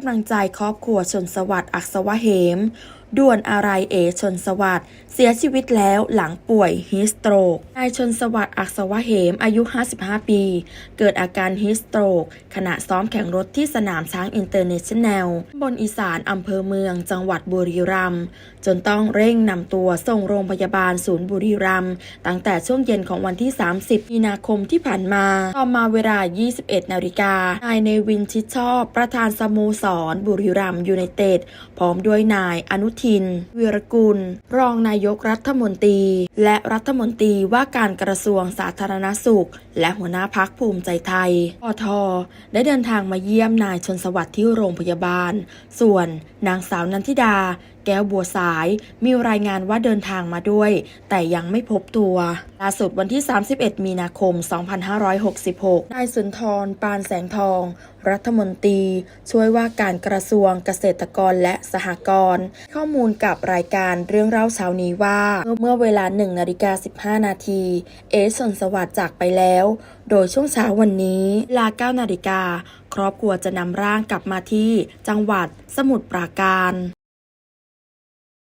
กำลังใจครอบครัวชนสวัสดิ์อักษวะเหมด่วนอะไรเอชนสวัสดิ์เสียชีวิตแล้วหลังป่วยฮิสโตรกนายชนสวัสดิ์อักษวะเหมอายุ 55 ปี เกิดอาการฮิสโตรกขณะซ้อมแข่งรถที่สนามช้างอินเตอร์เนชั่นแนลบนอีสานอำเภอเมือง จังหวัดบุรีรัมย์จนต้องเร่งนำตัวส่งโรงพยาบาลศูนย์บุรีรัมย์ตั้งแต่ช่วงเย็นของวันที่ 30 มีนาคมที่ผ่านมาต่อมาเวลา 21 นาฬิกานายเนวินชิดชอบ ประธานสโมสรบุรีรัมย์ยูไนเต็ดพร้อมด้วยนายอนุทินวีรกุล รองนายกรัฐมนตรี และรัฐมนตรีว่าการกระทรวงสาธารณสุข และหัวหน้าพักภูมิใจไทยปทได้เดินทางมาเยี่ยมนายชนสวัสดิ์ที่โรงพยาบาล ส่วนนางสาวนันทิดา แก้วบัวสาย มีรายงานว่าเดินทางมาด้วย แต่ยังไม่พบตัว ล่าสุดวันที่ 31 มีนาคม 2566 นายสุนทร ปานแสงทอง รัฐมนตรี ช่วยว่าการกระทรวงเกษตรกรและสหกรณ์ข้อมูลกับรายการเรื่องเล่าเช้านี้ว่า เมื่อเวลา1นาฬิกา15 นาที เอสนสวัสดิ์จากไปแล้ว โดยช่วงเช้าวันนี้เวลา9นาฬิกาครอบครัวจะนำร่างกลับมาที่จังหวัดสมุทรปราการ